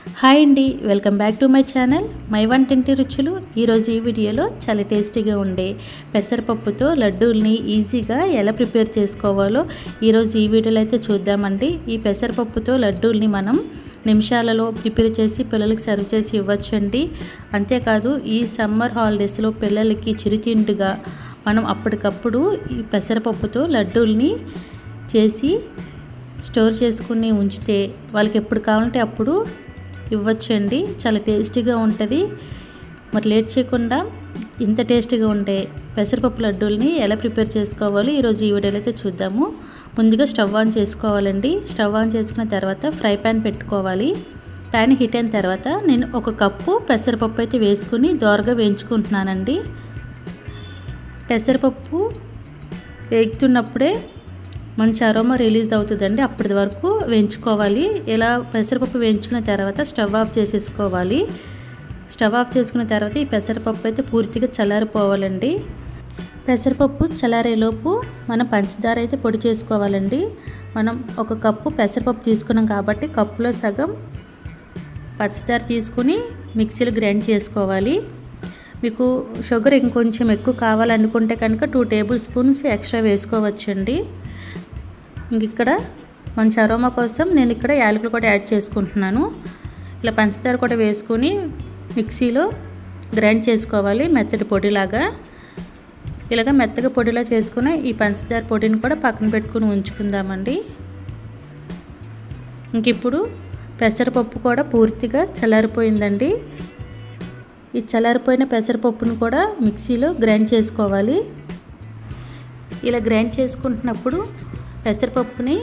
Hi అండి welcome back to my channel. My వంటింటి రుచులు. ఈరోజు ఈ వీడియోలో చాలా టేస్టీగా ఉండే పెసరపప్పుతో లడ్డూల్ని ఈజీగా ఎలా ప్రిపేర్ చేసుకోవాలో ఈరోజు ఈ వీడియోలో అయితే చూద్దామండి. ఈ పెసరపప్పుతో లడ్డూల్ని మనం నిమిషాలలో ప్రిపేర్ చేసి పిల్లలకి సర్వ్ చేసి ఇవ్వచ్చండి. అంతేకాదు ఈ సమ్మర్ హాలిడేస్లో పిల్లలకి చిరుతిండుగా మనం అప్పటికప్పుడు ఈ పెసరపప్పుతో లడ్డూల్ని చేసి స్టోర్ చేసుకుని ఉంచితే వాళ్ళకి ఎప్పుడు కావాలంటే అప్పుడు ఇవ్వచ్చండి. చాలా టేస్టీగా ఉంటుంది. మరి లేట్ చేయకుండా ఇంత టేస్టీగా ఉండే పెసరపప్పు లడ్డూల్ని ఎలా ప్రిపేర్ చేసుకోవాలో ఈరోజు ఈ వీడియోలో అయితే చూద్దాము. ముందుగా స్టవ్ ఆన్ చేసుకోవాలండి. స్టవ్ ఆన్ చేసుకున్న తర్వాత ఫ్రై ప్యాన్ పెట్టుకోవాలి. ప్యాన్ హీట్ అయిన తర్వాత నేను ఒక కప్పు పెసరపప్పు అయితే వేసుకుని దోరగా వేయించుకుంటున్నానండి. పెసరపప్పు వేగుతున్నప్పుడే మంచి అరోమా రిలీజ్ అవుతుందండి. అప్పటి వరకు వేయించుకోవాలి. ఇలా పెసరపప్పు వేయించుకున్న తర్వాత స్టవ్ ఆఫ్ చేసేసుకోవాలి. స్టవ్ ఆఫ్ చేసుకున్న తర్వాత ఈ పెసరపప్పు అయితే పూర్తిగా చల్లారిపోవాలండి. పెసరపప్పు చల్లారేలోపు మనం పంచదార అయితే పొడి చేసుకోవాలండి. మనం ఒక కప్పు పెసరపప్పు తీసుకున్నాం కాబట్టి కప్పులో సగం పంచదార తీసుకుని మిక్సీలో గ్రైండ్ చేసుకోవాలి. మీకు షుగర్ ఇంకొంచెం ఎక్కువ కావాలనుకుంటే కనుక టూ టేబుల్ స్పూన్స్ ఎక్స్ట్రా వేసుకోవచ్చండి. ఇంక ఇక్కడ మంచి అరోమా కోసం నేను ఇక్కడ యాలకులు కూడా యాడ్ చేసుకుంటున్నాను. ఇలా పంచదార కూడా వేసుకొని మిక్సీలో గ్రైండ్ చేసుకోవాలి మెత్తటి పొడిలాగా. ఇలాగ మెత్తగా పొడిలా చేసుకుని ఈ పంచదార పొడిని కూడా పక్కన పెట్టుకుని ఉంచుకుందామండి. ఇంక ఇప్పుడు పెసరపప్పు కూడా పూర్తిగా చల్లారిపోయిందండి. ఈ చల్లారిపోయిన పెసరపప్పును కూడా మిక్సీలో గ్రైండ్ చేసుకోవాలి. ఇలా గ్రైండ్ చేసుకుంటున్నప్పుడు పెసరపప్పుని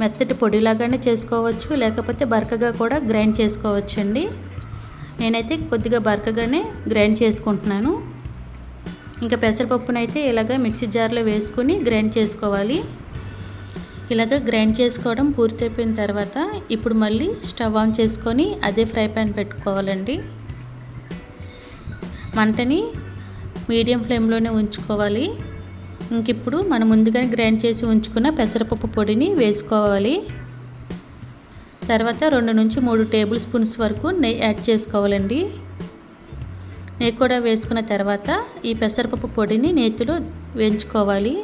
మెత్తటి పొడిలాగానే చేసుకోవచ్చు లేకపోతే బరకగా కూడా గ్రైండ్ చేసుకోవచ్చండి. నేనైతే కొద్దిగా బరకగానే గ్రైండ్ చేసుకుంటున్నాను. ఇంకా పెసరపప్పునైతే ఇలాగ మిక్సీ జార్లో వేసుకుని గ్రైండ్ చేసుకోవాలి. ఇలాగ గ్రైండ్ చేసుకోవడం పూర్తయిపోయిన తర్వాత ఇప్పుడు మళ్ళీ స్టవ్ ఆన్ చేసుకొని అదే ఫ్రై ప్యాన్ పెట్టుకోవాలండి. మంటని మీడియం ఫ్లేమ్లోనే ఉంచుకోవాలి. ఇంక ఇప్పుడు మనం ముందుగానే గ్రైండ్ చేసి ఉంచుకున్న పెసరపప్పు పొడిని వేసుకోవాలి. తర్వాత రెండు నుంచి మూడు టేబుల్ స్పూన్స్ వరకు నెయ్యి యాడ్ చేసుకోవాలండి. నెయ్యి కూడా వేసుకున్న తర్వాత ఈ పెసరపప్పు పొడిని నేతిలో వేయించుకోవాలి.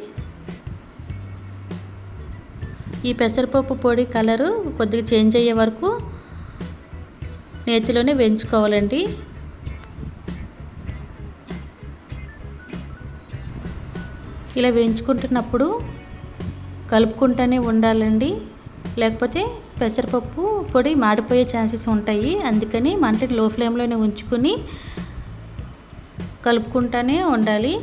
ఈ పెసరపప్పు పొడి కలరు కొద్దిగా చేంజ్ అయ్యే వరకు నేతిలోనే వేయించుకోవాలండి. ఇలా వేయించుకుంటున్నప్పుడు కలుపుకుంటూనే ఉండాలండి. లేకపోతే పెసరపప్పు పొడి మాడిపోయే ఛాన్సెస్ ఉంటాయి. అందుకని మంటని లో ఫ్లేమ్లోనే ఉంచుకుని కలుపుకుంటూనే ఉండాలి.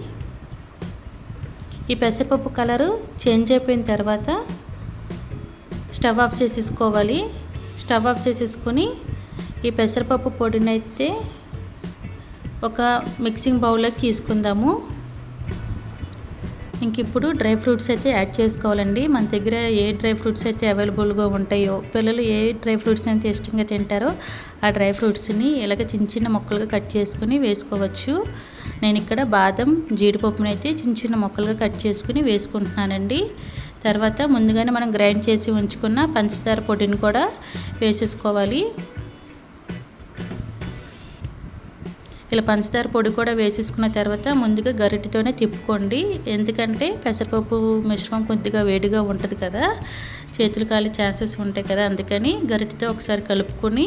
ఈ పెసరపప్పు కలరు చేంజ్ అయిపోయిన తర్వాత స్టవ్ ఆఫ్ చేసేసుకోవాలి. స్టవ్ ఆఫ్ చేసేసుకొని ఈ పెసరపప్పు పొడిని అయితే ఒక మిక్సింగ్ బౌల్లోకి తీసుకుందాము. ఇంక ఇప్పుడు డ్రై ఫ్రూట్స్ అయితే యాడ్ చేసుకోవాలండి. మన దగ్గర ఏ డ్రై ఫ్రూట్స్ అయితే అవైలబుల్గా ఉంటాయో పిల్లలు ఏ డ్రై ఫ్రూట్స్ అయితే ఇష్టంగా తింటారో ఆ డ్రై ఫ్రూట్స్ని ఇలాగ చిన్న చిన్న ముక్కలుగా కట్ చేసుకుని వేసుకోవచ్చు. నేను ఇక్కడ బాదం జీడిపప్పుని అయితే చిన్న చిన్న ముక్కలుగా కట్ చేసుకుని వేసుకుంటున్నానండి. తర్వాత ముందుగానే మనం గ్రైండ్ చేసి ఉంచుకున్న పంచదార పొడిని కూడా వేసేసుకోవాలి. ఇలా పంచదార పొడి కూడా వేసేసుకున్న తర్వాత ముందుగా గరిటెతోనే తిప్పుకోండి. ఎందుకంటే పెసరపప్పు మిశ్రమం కొద్దిగా వేడిగా ఉంటుంది కదా చేతులు కాలే ఛాన్సెస్ ఉంటాయి కదా అందుకని గరిటెతో ఒకసారి కలుపుకొని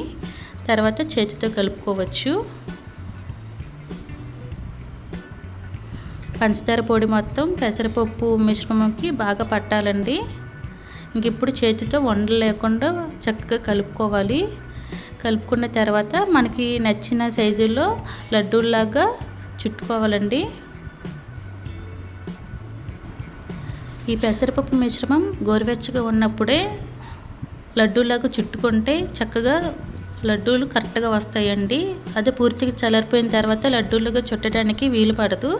తర్వాత చేతితో కలుపుకోవచ్చు. పంచదార పొడి మొత్తం పెసరపప్పు మిశ్రమంకి బాగా పట్టాలండి. ఇంక ఇప్పుడు చేతితో వండలు లేకుండా చక్కగా కలుపుకోవాలి. కలుపుకున్న తర్వాత మనకి నచ్చిన సైజుల్లో లడ్డూల్లాగా చుట్టుకోవాలండి. ఈ పెసరపప్పు మిశ్రమం గోరువెచ్చగా ఉన్నప్పుడే లడ్డూలాగా చుట్టుకుంటే చక్కగా లడ్డూలు కరెక్ట్గా వస్తాయండి. అదే పూర్తిగా చల్లారిపోయిన తర్వాత లడ్డూలుగా చుట్టడానికి వీలు పడదు.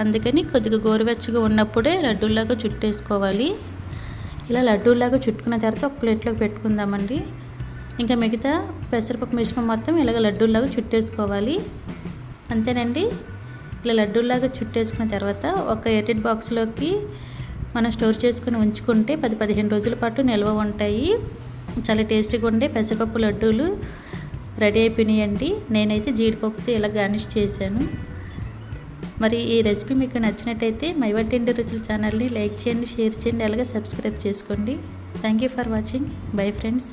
అందుకని కొద్దిగా గోరువెచ్చగా ఉన్నప్పుడే లడ్డూలాగా చుట్టేసుకోవాలి. ఇలా లడ్డూలాగా చుట్టుకున్న తర్వాత ఒక ప్లేట్లోకి పెట్టుకుందామండి. ఇంకా మిగతా పెసరపప్పు మిశ్రమం మొత్తం ఇలాగ లడ్డూలాగా చుట్టేసుకోవాలి. అంతేనండి? ఇలా లడ్డూలాగా చుట్టేసుకున్న తర్వాత ఒక ఎయిటెడ్ బాక్స్లోకి మనం స్టోర్ చేసుకుని ఉంచుకుంటే పది పదిహేను రోజుల పాటు నిల్వ ఉంటాయి. చాలా టేస్టీగా ఉండే పెసరపప్పు లడ్డూలు రెడీ అయిపోయినాయండి. నేనైతే జీడిపప్పుతో ఇలా గార్నిష్ చేశాను. మరి ఈ రెసిపీ మీకు నచ్చినట్టయితే మై వంటింటి రుచుల ఛానల్ని లైక్ చేయండి షేర్ చేయండి అలాగే సబ్స్క్రైబ్ చేసుకోండి. Thank you for watching. Bye friends.